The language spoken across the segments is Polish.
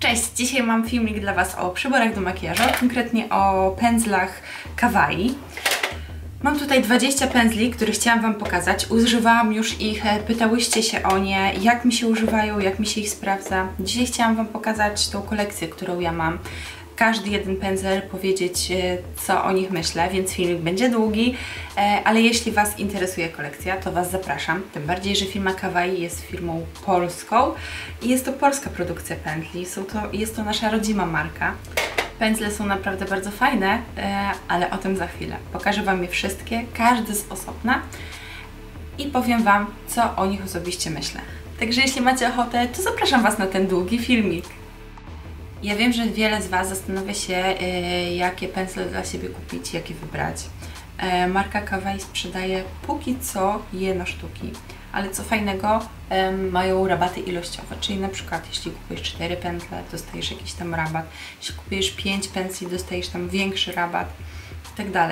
Cześć! Dzisiaj mam filmik dla Was o przyborach do makijażu, konkretnie o pędzlach Kawaii. Mam tutaj 20 pędzli, które chciałam Wam pokazać. Używałam już ich, e, pytałyście się o nie, jak mi się używają, jak mi się ich sprawdza. Dzisiaj chciałam Wam pokazać tą kolekcję, którą ja mam każdy jeden pędzel, powiedzieć e, co o nich myślę, więc filmik będzie długi, e, ale jeśli Was interesuje kolekcja, to Was zapraszam. Tym bardziej, że firma Kawaii jest firmą polską i jest to polska produkcja pędzli, Są to, jest to nasza rodzima marka. Pędzle są naprawdę bardzo fajne, e, ale o tym za chwilę. Pokażę Wam je wszystkie, każdy z osobna i powiem Wam, co o nich osobiście myślę. Także jeśli macie ochotę, to zapraszam Was na ten długi filmik. Ja wiem, że wiele z Was zastanawia się, e, jakie pędzle dla siebie kupić, jakie wybrać. E, marka Kawaii sprzedaje póki co jedno sztuki, ale co fajnego, mają rabaty ilościowe, czyli na przykład jeśli kupujesz 4 pędzle, dostajesz jakiś tam rabat, jeśli kupujesz 5 pędzli, dostajesz tam większy rabat i tak.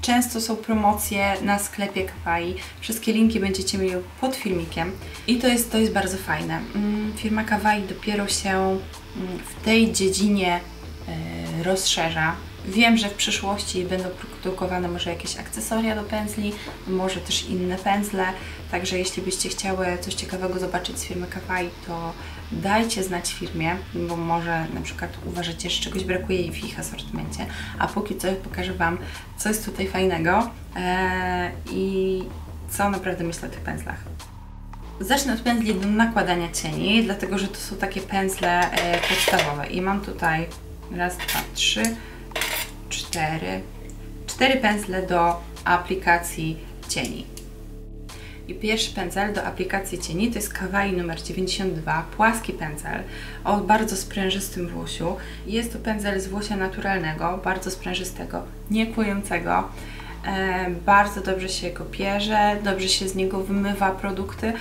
Często są promocje na sklepie Kawaii. Wszystkie linki będziecie mieli pod filmikiem i to jest, to jest bardzo fajne. Mm, firma Kawaii dopiero się w tej dziedzinie e, rozszerza. Wiem, że w przyszłości będą produkowane może jakieś akcesoria do pędzli, może też inne pędzle, także jeśli byście chciały coś ciekawego zobaczyć z firmy Kawaii, to dajcie znać firmie, bo może na przykład uważacie, że czegoś brakuje w ich asortymencie, a póki co pokażę Wam, co jest tutaj fajnego ee, i co naprawdę myślę o tych pędzlach. Zacznę od pędzli do nakładania cieni, dlatego że to są takie pędzle e, podstawowe i mam tutaj raz, dwa, trzy, cztery, cztery pędzle do aplikacji cieni. I pierwszy pędzel do aplikacji cieni to jest Kawaii numer 92, płaski pędzel o bardzo sprężystym włosiu. Jest to pędzel z włosia naturalnego, bardzo sprężystego, niekłującego. Bardzo dobrze się go pierze, dobrze się z niego wymywa produkty.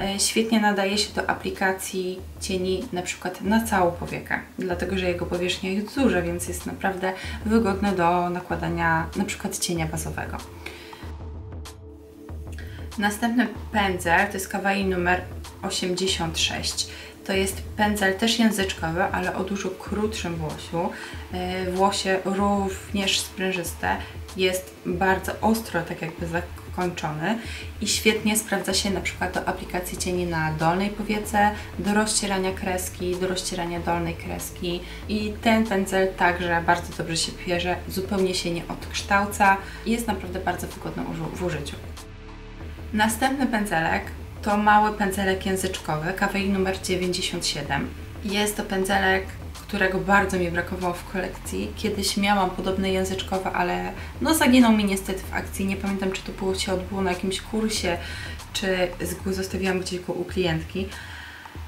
E, świetnie nadaje się do aplikacji cieni na przykład na całą powiekę, dlatego że jego powierzchnia jest duża, więc jest naprawdę wygodny do nakładania na przykład cienia bazowego. Następny pędzel to jest Kawaii numer 86. To jest pędzel też języczkowy, ale o dużo krótszym włosiu. E, włosie również sprężyste. Jest bardzo ostro, tak jakby zakończony i świetnie sprawdza się na przykład do aplikacji cieni na dolnej powiece, do rozcierania kreski, do rozcierania dolnej kreski i ten pędzel także bardzo dobrze się pierze, zupełnie się nie odkształca i jest naprawdę bardzo wygodny w użyciu. Następny pędzelek to mały pędzelek języczkowy, KWI numer 97. Jest to pędzelek, którego bardzo mi brakowało w kolekcji. Kiedyś miałam podobne języczkowe, ale no zaginął mi niestety w akcji. Nie pamiętam, czy to było, się odbyło na jakimś kursie, czy zostawiłam gdzieś go u klientki.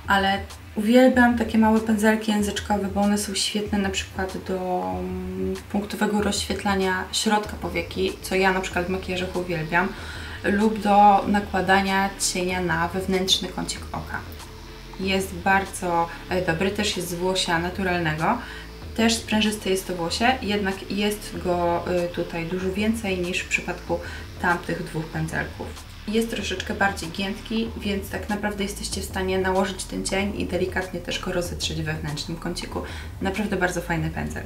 Ale uwielbiam takie małe pędzelki języczkowe, bo one są świetne na przykład do mm, punktowego rozświetlania środka powieki, co ja na przykład w makijażach uwielbiam lub do nakładania cienia na wewnętrzny kącik oka. Jest bardzo e, dobry, też jest z włosia naturalnego. Też sprężyste jest to włosie, jednak jest go e, tutaj dużo więcej niż w przypadku tamtych dwóch pędzelków. Jest troszeczkę bardziej giętki, więc tak naprawdę jesteście w stanie nałożyć ten cień i delikatnie też go rozetrzeć wewnętrznym kąciku. Naprawdę bardzo fajny pędzel.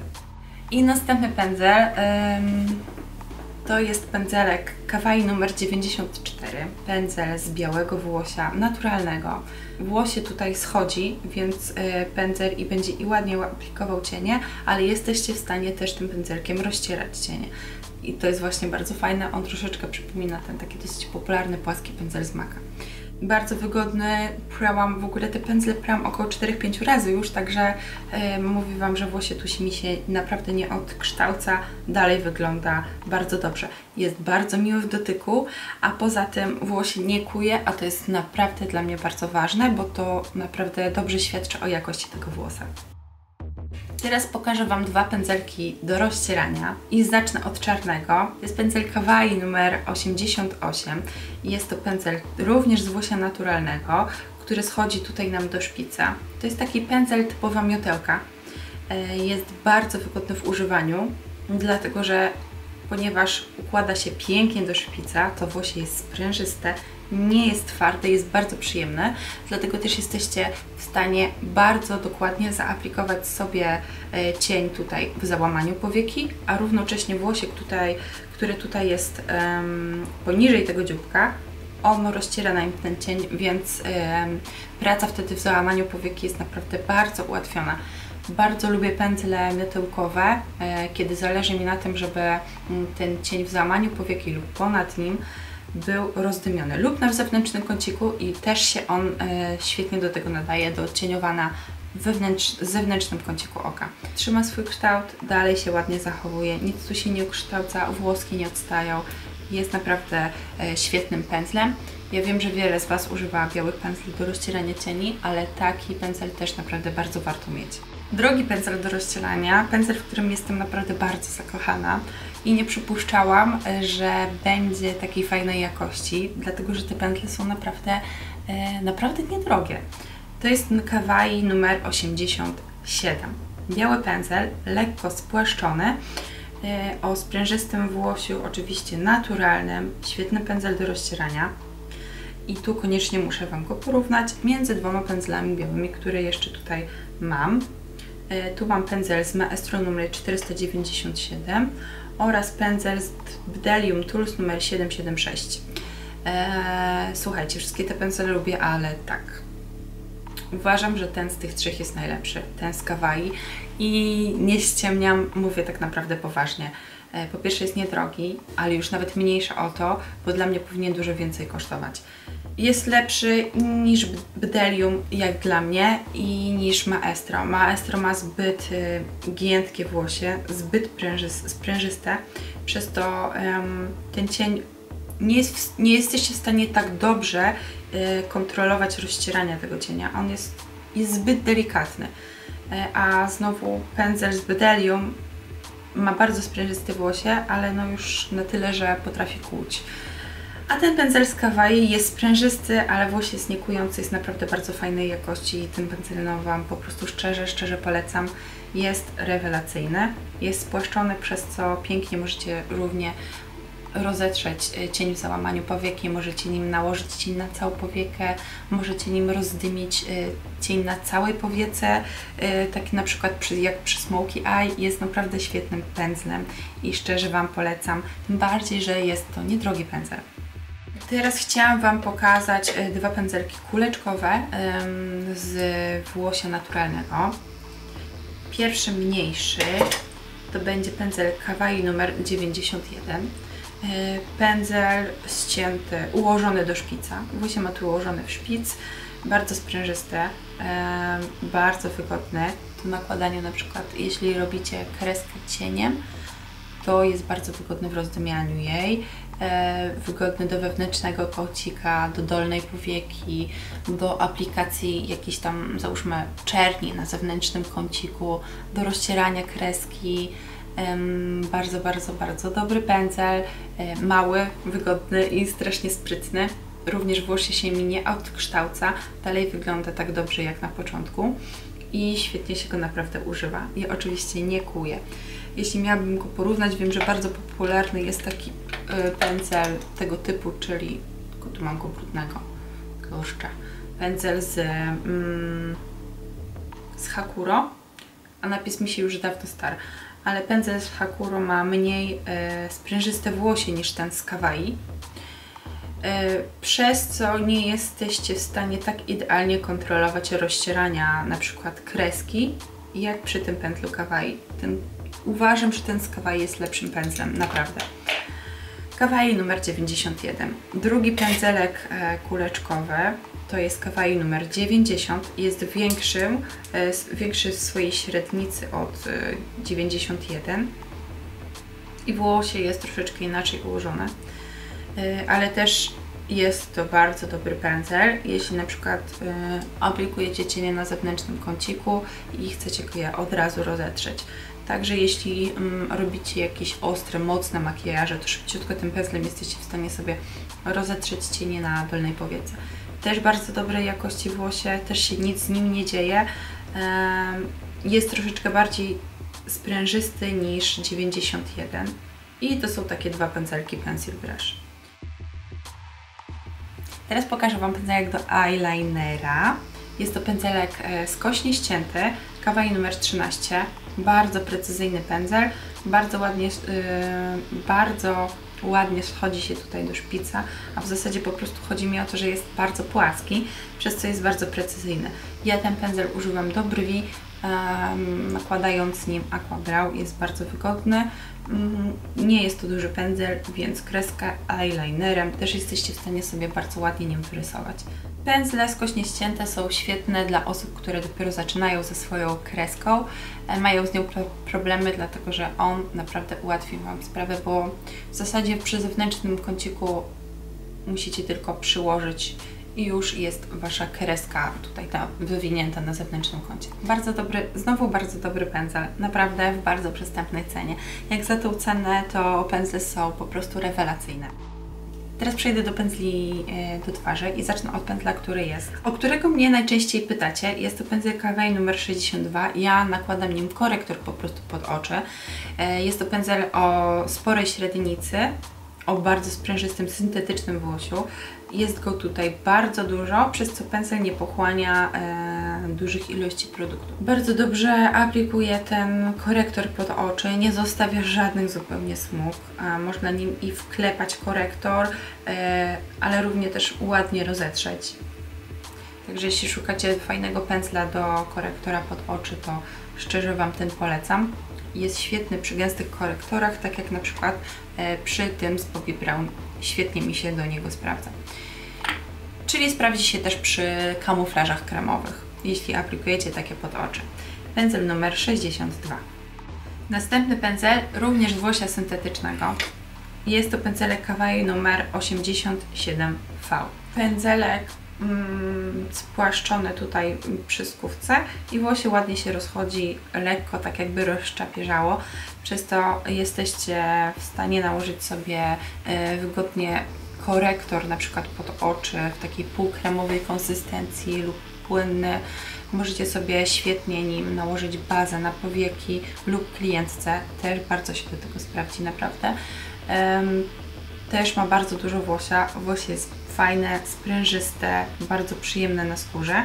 I następny pędzel to jest pędzelek Kawaii numer 94, pędzel z białego włosia, naturalnego. Włosie tutaj schodzi, więc e, pędzel i będzie i ładnie aplikował cienie, ale jesteście w stanie też tym pędzelkiem rozcierać cienie. I to jest właśnie bardzo fajne, on troszeczkę przypomina ten taki dosyć popularny płaski pędzel z maka bardzo wygodny. Prałam w ogóle te pędzle prałam około 4-5 razy już, także yy, mówię Wam, że włosie tu mi się naprawdę nie odkształca. Dalej wygląda bardzo dobrze. Jest bardzo miły w dotyku, a poza tym włosie nie kuje, a to jest naprawdę dla mnie bardzo ważne, bo to naprawdę dobrze świadczy o jakości tego włosa. Teraz pokażę Wam dwa pędzelki do rozcierania i zacznę od czarnego. Jest pędzel Kawaii numer 88. Jest to pędzel również z włosia naturalnego, który schodzi tutaj nam do szpica. To jest taki pędzel typowa miotełka. E, jest bardzo wygodny w używaniu, dlatego że ponieważ układa się pięknie do szpica, to włosie jest sprężyste nie jest twarde, jest bardzo przyjemne, dlatego też jesteście w stanie bardzo dokładnie zaaplikować sobie e, cień tutaj w załamaniu powieki, a równocześnie włosik tutaj, który tutaj jest um, poniżej tego dzióbka, ono rozciera nam ten cień, więc um, praca wtedy w załamaniu powieki jest naprawdę bardzo ułatwiona. Bardzo lubię pędzle miotełkowe, e, kiedy zależy mi na tym, żeby mm, ten cień w załamaniu powieki lub ponad nim był rozdymiony lub na zewnętrznym kąciku i też się on e, świetnie do tego nadaje, do odcieniowania wewnętrz, zewnętrznym kąciku oka. Trzyma swój kształt, dalej się ładnie zachowuje, nic tu się nie ukształca, włoski nie odstają. Jest naprawdę e, świetnym pędzlem. Ja wiem, że wiele z Was używa białych pędzli do rozcierania cieni, ale taki pędzel też naprawdę bardzo warto mieć. Drogi pędzel do rozcielania, pędzel, w którym jestem naprawdę bardzo zakochana i nie przypuszczałam, że będzie takiej fajnej jakości, dlatego że te pętle są naprawdę, e, naprawdę niedrogie. To jest Kawaii numer 87. Biały pędzel, lekko spłaszczony, e, o sprężystym włosiu, oczywiście naturalnym, świetny pędzel do rozcierania. I tu koniecznie muszę Wam go porównać między dwoma pędzlami białymi, które jeszcze tutaj mam. E, tu mam pędzel z Maestro numer 497 oraz pędzel z Bdellium Tools numer 776. Eee, słuchajcie, wszystkie te pędzle lubię, ale tak. Uważam, że ten z tych trzech jest najlepszy, ten z Kawaii i nie ściemniam, mówię tak naprawdę poważnie. E, po pierwsze jest niedrogi, ale już nawet mniejsza o to, bo dla mnie powinien dużo więcej kosztować jest lepszy niż Bdellium jak dla mnie i niż Maestro. Maestro ma zbyt y, giętkie włosie, zbyt sprężyste, przez to um, ten cień nie, jest, nie jesteście w stanie tak dobrze y, kontrolować rozcierania tego cienia. On jest, jest zbyt delikatny. Y, a znowu pędzel z Bdellium ma bardzo sprężyste włosie, ale no już na tyle, że potrafi kłuć. A ten pędzel z Kawaii jest sprężysty, ale włos jest niekujący, jest naprawdę bardzo fajnej jakości i ten pędzel no Wam po prostu szczerze, szczerze polecam. Jest rewelacyjny, jest spłaszczony, przez co pięknie możecie równie rozetrzeć e, cień w załamaniu powieki, możecie nim nałożyć cień na całą powiekę, możecie nim rozdymić e, cień na całej powiece, e, taki na przykład przy, jak przy Smoky Eye, jest naprawdę świetnym pędzlem i szczerze Wam polecam, tym bardziej, że jest to niedrogi pędzel. Teraz chciałam Wam pokazać e, dwa pędzelki kuleczkowe z włosia naturalnego. Pierwszy mniejszy to będzie pędzel Kawaii numer 91. E, pędzel ścięty, ułożony do szpica. Włosie ma tu ułożony w szpic, bardzo sprężysty, bardzo wygodny do nakładania na przykład jeśli robicie kreskę cieniem, to jest bardzo wygodny w rozdymianiu jej. E, wygodny do wewnętrznego kącika, do dolnej powieki, do aplikacji jakiejś tam, załóżmy, czerni na zewnętrznym kąciku, do rozcierania kreski. Bardzo, bardzo, bardzo dobry pędzel, e, mały, wygodny i strasznie sprytny. Również włosie się mi nie odkształca, dalej wygląda tak dobrze jak na początku i świetnie się go naprawdę używa. Ja oczywiście nie kuję. Jeśli miałabym go porównać, wiem, że bardzo popularny jest taki pędzel tego typu, czyli tylko tu mam go brudnego, goszcza. Pędzel z, mm, z Hakuro, a napis mi się już dawno star. Ale pędzel z Hakuro ma mniej y, sprężyste włosie niż ten z Kawaii E, przez co nie jesteście w stanie tak idealnie kontrolować rozcierania na przykład kreski, jak przy tym pętlu kawaii. Ten, uważam, że ten z kawaii jest lepszym pędzlem, naprawdę. Kawaii numer 91. Drugi pędzelek e, kuleczkowy to jest kawaii numer 90. Jest większym, e, większy w swojej średnicy od 91 i włosie jest troszeczkę inaczej ułożone. Ale też jest to bardzo dobry pędzel, jeśli na przykład aplikujecie cienie na zewnętrznym kąciku i chcecie je od razu rozetrzeć. Także jeśli mm, robicie jakieś ostre, mocne makijaże, to szybciutko tym pędzlem jesteście w stanie sobie rozetrzeć cienie na dolnej powiece. Też bardzo dobrej jakości włosie, też się nic z nim nie dzieje. Jest troszeczkę bardziej sprężysty niż 91 i to są takie dwa pędzelki Pencil Brush. Teraz pokażę Wam pędzelek do eyelinera. Jest to pędzelek e, skośnie ścięty, kawałek numer 13. Bardzo precyzyjny pędzel, bardzo ładnie, yy, bardzo ładnie schodzi się tutaj do szpica, a w zasadzie po prostu chodzi mi o to, że jest bardzo płaski, przez co jest bardzo precyzyjny. Ja ten pędzel używam do brwi, nakładając nim aquabrow, jest bardzo wygodny. Um, nie jest to duży pędzel, więc kreskę eyelinerem też jesteście w stanie sobie bardzo ładnie nim wyrysować. Pędzle skośnie ścięte są świetne dla osób, które dopiero zaczynają ze swoją kreską, e, mają z nią problemy, dlatego że on naprawdę ułatwi Wam sprawę, bo w zasadzie przy zewnętrznym kąciku musicie tylko przyłożyć i już jest Wasza kreska tutaj ta wywinięta na zewnętrznym kącie. Bardzo dobry, znowu bardzo dobry pędzel, naprawdę w bardzo przystępnej cenie. Jak za tą cenę, to pędzle są po prostu rewelacyjne. Teraz przejdę do pędzli e, do twarzy i zacznę od pędzla, który jest. O którego mnie najczęściej pytacie, jest to pędzel Kawaii numer 62. Ja nakładam nim korektor po prostu pod oczy. E, jest to pędzel o sporej średnicy, o bardzo sprężystym, syntetycznym włosiu. Jest go tutaj bardzo dużo, przez co pędzel nie pochłania e, dużych ilości produktu. Bardzo dobrze aplikuje ten korektor pod oczy, nie zostawia żadnych zupełnie smug. E, można nim i wklepać korektor, e, ale równie też ładnie rozetrzeć. Także jeśli szukacie fajnego pędzla do korektora pod oczy, to szczerze Wam ten polecam. Jest świetny przy gęstych korektorach, tak jak na przykład e, przy tym z Bobbi Brown. Świetnie mi się do niego sprawdza. Czyli sprawdzi się też przy kamuflażach kremowych, jeśli aplikujecie takie pod oczy. Pędzel numer 62. Następny pędzel, również z włosia syntetycznego. Jest to pędzelek Kawaii numer 87V. Pędzelek mm, spłaszczony tutaj przy skówce i włosie ładnie się rozchodzi, lekko tak jakby rozczapierzało, przez to jesteście w stanie nałożyć sobie y, wygodnie korektor na przykład pod oczy w takiej półkremowej konsystencji lub płynny. Możecie sobie świetnie nim nałożyć bazę na powieki lub klientce. Też bardzo się do tego sprawdzi naprawdę. Um, też ma bardzo dużo włosia. Włosie jest fajne, sprężyste, bardzo przyjemne na skórze.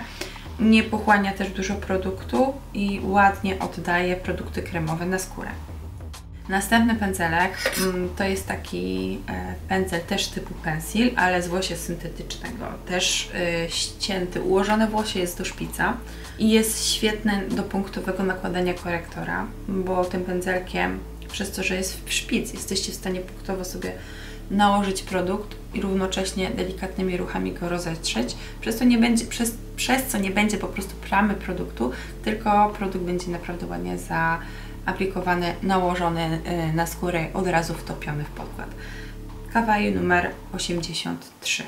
Nie pochłania też dużo produktu i ładnie oddaje produkty kremowe na skórę. Następny pędzelek mm, to jest taki e, pędzel też typu pensil, ale z włosia syntetycznego. Też e, ścięty, ułożone włosie jest do szpica i jest świetny do punktowego nakładania korektora, bo tym pędzelkiem, przez to, że jest w szpic, jesteście w stanie punktowo sobie nałożyć produkt i równocześnie delikatnymi ruchami go rozetrzeć, przez, to nie będzie, przez, przez co nie będzie po prostu plamy produktu, tylko produkt będzie naprawdę ładnie za aplikowany, nałożony y, na skórę, od razu wtopiony w podkład. Kawaii numer 83.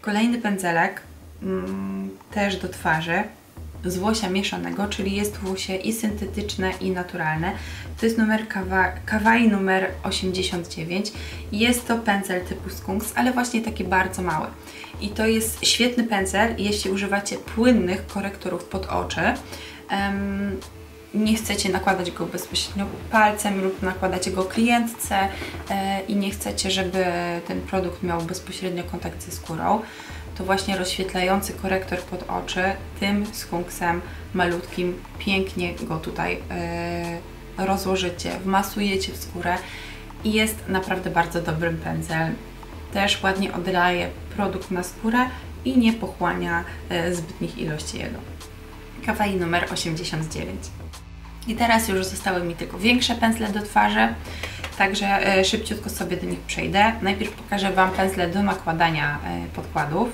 Kolejny pędzelek, mm, też do twarzy, z włosia mieszanego, czyli jest włosie i syntetyczne i naturalne. To jest numer kawa, kawaii numer 89. Jest to pędzel typu skunks, ale właśnie taki bardzo mały. I to jest świetny pędzel, jeśli używacie płynnych korektorów pod oczy. Nie chcecie nakładać go bezpośrednio palcem lub nakładacie go klientce e, i nie chcecie, żeby ten produkt miał bezpośrednio kontakt ze skórą, to właśnie rozświetlający korektor pod oczy tym skunksem malutkim pięknie go tutaj e, rozłożycie, wmasujecie w skórę i jest naprawdę bardzo dobrym pędzel. Też ładnie oddaje produkt na skórę i nie pochłania e, zbytnich ilości jego. Kawaii numer 89. I teraz już zostały mi tylko większe pędzle do twarzy, także e, szybciutko sobie do nich przejdę. Najpierw pokażę Wam pędzle do nakładania e, podkładów.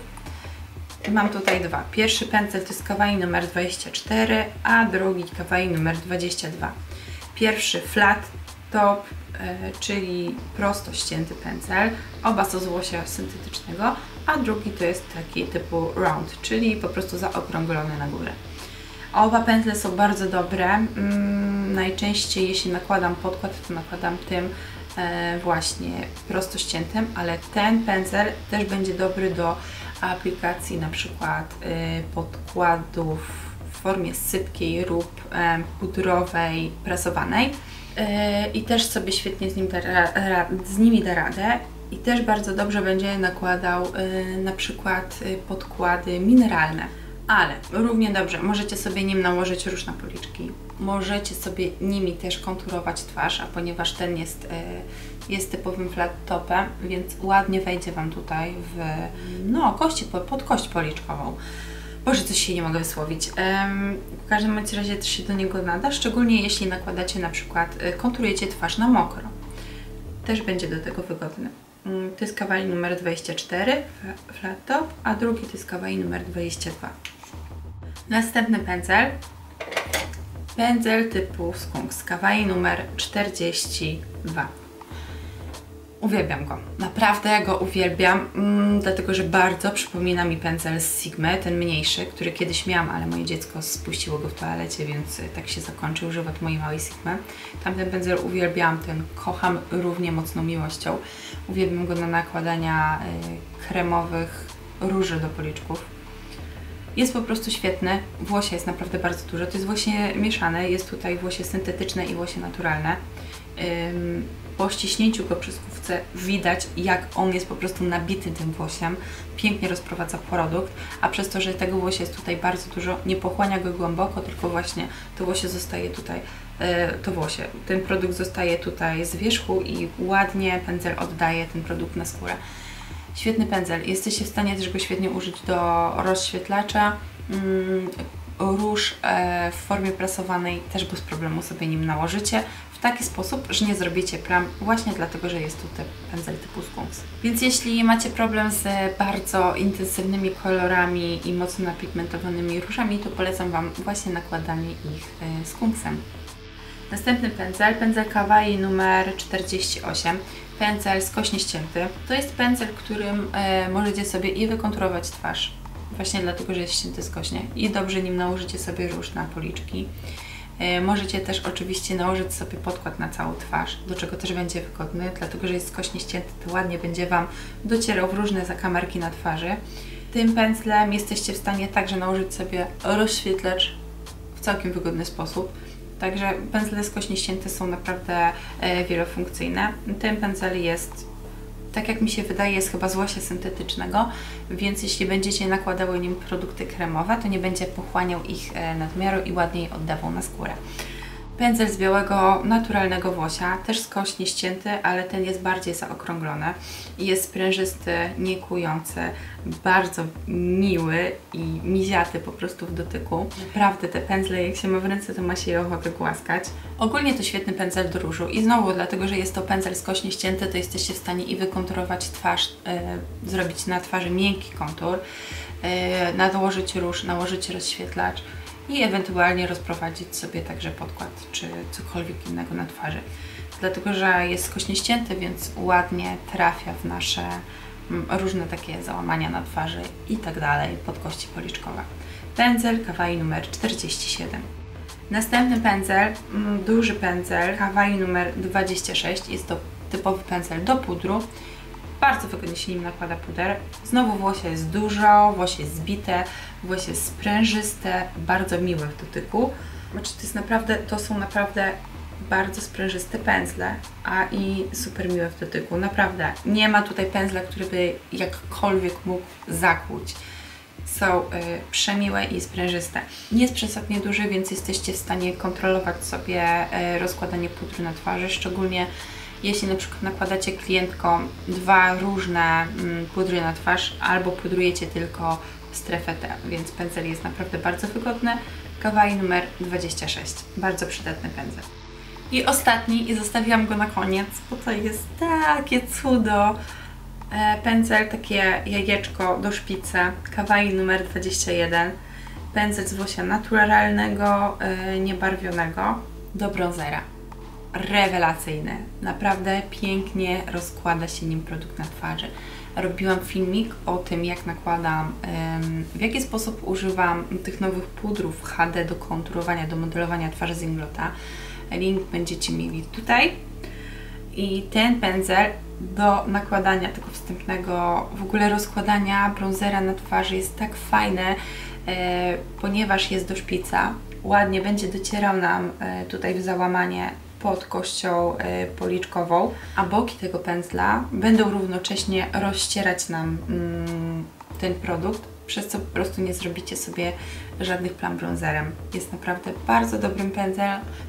Mam tutaj dwa. Pierwszy pędzel to jest kawaii numer 24, a drugi kawaii numer 22. Pierwszy flat top, e, czyli prosto ścięty pędzel, oba są z łosia syntetycznego, a drugi to jest taki typu round, czyli po prostu zaokrąglony na górę. Oba pędzle są bardzo dobre. Mm, najczęściej jeśli nakładam podkład, to nakładam tym e, właśnie prosto ściętym, ale ten pędzel też będzie dobry do aplikacji na przykład e, podkładów w formie sypkiej lub e, pudrowej, prasowanej. I też sobie świetnie z, nim da, z nimi da radę i też bardzo dobrze będzie nakładał y, na przykład y, podkłady mineralne. Ale równie dobrze możecie sobie nim nałożyć róż na policzki. Możecie sobie nimi też konturować twarz, a ponieważ ten jest, y, jest typowym flat topem, więc ładnie wejdzie Wam tutaj w no, kości, pod kość policzkową. Boże, coś się nie mogę wysłowić. w każdym razie też się do niego nada, szczególnie jeśli nakładacie na przykład, y, konturujecie twarz na mokro. Też będzie do tego wygodny. Mm, to jest kawałek numer 24, flat top, a drugi to jest kawałek numer 22. Następny pędzel. Pędzel typu Skunks, kawałek numer 42. Uwielbiam go. Naprawdę go uwielbiam, mm, dlatego że bardzo przypomina mi pędzel z Sigmy, ten mniejszy, który kiedyś miałam, ale moje dziecko spuściło go w toalecie, więc tak się zakończył żywot mojej małej Sigmy. Tamten pędzel uwielbiałam, ten kocham równie mocną miłością. Uwielbiam go na nakładania y, kremowych róży do policzków. Jest po prostu świetny. Włosie jest naprawdę bardzo dużo. To jest właśnie mieszane. Jest tutaj włosie syntetyczne i włosie naturalne po ściśnięciu go przez kówce widać, jak on jest po prostu nabity tym włosiem, pięknie rozprowadza produkt, a przez to, że tego włosia jest tutaj bardzo dużo, nie pochłania go głęboko, tylko właśnie to włosie zostaje tutaj, e, to włosie, ten produkt zostaje tutaj z wierzchu i ładnie pędzel oddaje ten produkt na skórę. Świetny pędzel, jesteście w stanie też go świetnie użyć do rozświetlacza, mm, róż e, w formie prasowanej też bez problemu sobie nim nałożycie w taki sposób, że nie zrobicie plam właśnie dlatego, że jest tu ten pędzel typu skunks. Więc jeśli macie problem z bardzo intensywnymi kolorami i mocno napigmentowanymi różami, to polecam Wam właśnie nakładanie ich e, skunksem. Następny pędzel, pędzel Kawaii numer 48, pędzel skośnie ścięty. To jest pędzel, którym e, możecie sobie i wykonturować twarz, właśnie dlatego, że jest ścięty skośnie i dobrze nim nałożycie sobie róż na policzki E, możecie też oczywiście nałożyć sobie podkład na całą twarz, do czego też będzie wygodny, dlatego że jest skośnie ścięty, to ładnie będzie Wam docierał w różne zakamarki na twarzy. Tym pędzlem jesteście w stanie także nałożyć sobie rozświetlacz w całkiem wygodny sposób. Także pędzle skośnie ścięte są naprawdę e, wielofunkcyjne. Ten pędzel jest tak jak mi się wydaje, jest chyba z łosia syntetycznego, więc jeśli będziecie nakładały nim produkty kremowe, to nie będzie pochłaniał ich e, nadmiaru i ładniej oddawał na skórę. Pędzel z białego, naturalnego włosia, też skośnie ścięty, ale ten jest bardziej zaokrąglony. Jest sprężysty, niekujący, bardzo miły i miziaty po prostu w dotyku. Naprawdę te pędzle, jak się ma w ręce, to ma się je ochotę głaskać. Ogólnie to świetny pędzel do różu i znowu, dlatego że jest to pędzel skośnie ścięty, to jesteście w stanie i wykonturować twarz, yy, zrobić na twarzy miękki kontur, yy, nałożyć róż, nałożyć rozświetlacz i ewentualnie rozprowadzić sobie także podkład czy cokolwiek innego na twarzy. Dlatego, że jest skośnie ścięty, więc ładnie trafia w nasze mm, różne takie załamania na twarzy i tak dalej, podkości policzkowe. Pędzel Kawaii numer 47. Następny pędzel, mm, duży pędzel Kawaii numer 26, jest to typowy pędzel do pudru bardzo wygodnie się nim nakłada puder. Znowu włosie jest dużo, włosie jest zbite, włosie jest sprężyste, bardzo miłe w dotyku. Znaczy to jest naprawdę, to są naprawdę bardzo sprężyste pędzle, a i super miłe w dotyku. Naprawdę, nie ma tutaj pędzla, który by jakkolwiek mógł zakłuć. Są y, przemiłe i sprężyste. Nie jest przesadnie duży, więc jesteście w stanie kontrolować sobie y, rozkładanie pudru na twarzy, szczególnie jeśli na przykład nakładacie klientkom dwa różne mm, pudry na twarz albo pudrujecie tylko strefę T, więc pędzel jest naprawdę bardzo wygodny. Kawaj numer 26, bardzo przydatny pędzel. I ostatni, i zostawiłam go na koniec, bo to jest takie cudo. E, pędzel, takie jajeczko do szpicy, kawaj numer 21. Pędzel z włosia naturalnego, e, niebarwionego do bronzera rewelacyjny. Naprawdę pięknie rozkłada się nim produkt na twarzy. Robiłam filmik o tym, jak nakładam, w jaki sposób używam tych nowych pudrów HD do konturowania, do modelowania twarzy z Inglota. Link będziecie mieli tutaj. I ten pędzel do nakładania tego wstępnego, w ogóle rozkładania bronzera na twarzy jest tak fajne, e, ponieważ jest do szpica, ładnie będzie docierał nam e, tutaj w załamanie pod kością e, policzkową, a boki tego pędzla będą równocześnie rozcierać nam mm, ten produkt, przez co po prostu nie zrobicie sobie żadnych plam bronzerem. Jest naprawdę bardzo dobrym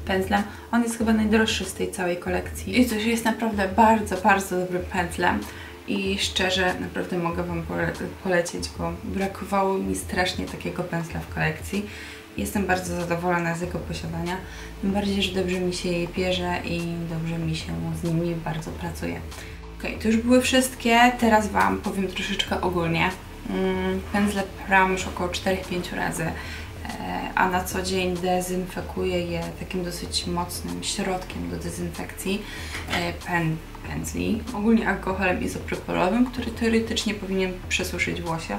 pędzlem. On jest chyba najdroższy z tej całej kolekcji. I jest naprawdę bardzo, bardzo dobrym pędzlem. I szczerze, naprawdę mogę Wam pole polecić go. Brakowało mi strasznie takiego pędzla w kolekcji. Jestem bardzo zadowolona z jego posiadania, tym bardziej, że dobrze mi się je bierze i dobrze mi się z nimi bardzo pracuje. Ok, to już były wszystkie, teraz Wam powiem troszeczkę ogólnie. Mm, pędzle pram już około 4-5 razy, e, a na co dzień dezynfekuję je takim dosyć mocnym środkiem do dezynfekcji e, pen, pędzli, ogólnie alkoholem izopropylowym, który teoretycznie powinien przesuszyć włosia,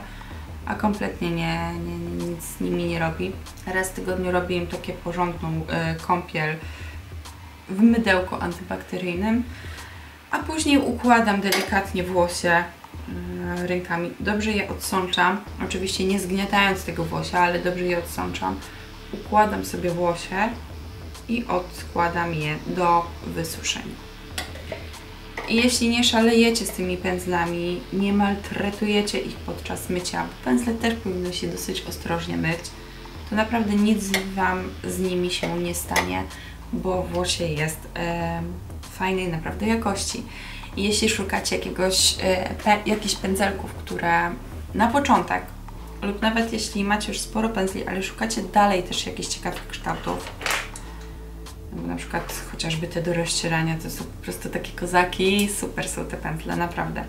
a kompletnie nie, nie, nic z nimi nie robi. Raz w tygodniu robię im takie porządną e, kąpiel w mydełku antybakteryjnym, a później układam delikatnie włosie y, rękami. Dobrze je odsączam, oczywiście nie zgniatając tego włosia, ale dobrze je odsączam. Układam sobie włosie i odkładam je do wysuszenia. Jeśli nie szalejecie z tymi pędzlami, nie maltretujecie ich podczas mycia, bo pędzle też powinno się dosyć ostrożnie myć, to naprawdę nic Wam z nimi się nie stanie, bo włosie jest e, fajnej naprawdę jakości. I jeśli szukacie jakiegoś, e, pe, jakichś pędzelków, które na początek, lub nawet jeśli macie już sporo pędzli, ale szukacie dalej też jakichś ciekawych kształtów, na przykład chociażby te do rozcierania, to są po prostu takie kozaki, super są te pędzle, naprawdę.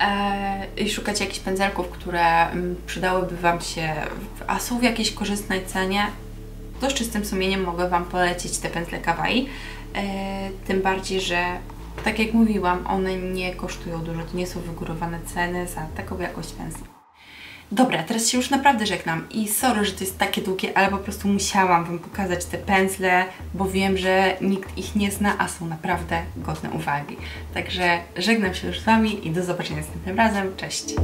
Eee, I szukacie jakichś pędzelków, które mm, przydałyby Wam się, a są w jakiejś korzystnej cenie, to z czystym sumieniem mogę Wam polecić te pędzle kawaii. Eee, tym bardziej, że tak jak mówiłam, one nie kosztują dużo, to nie są wygórowane ceny za taką jakość pędzli. Dobra, teraz się już naprawdę żegnam i sorry, że to jest takie długie, ale po prostu musiałam Wam pokazać te pędzle, bo wiem, że nikt ich nie zna, a są naprawdę godne uwagi. Także żegnam się już z Wami i do zobaczenia następnym razem. Cześć!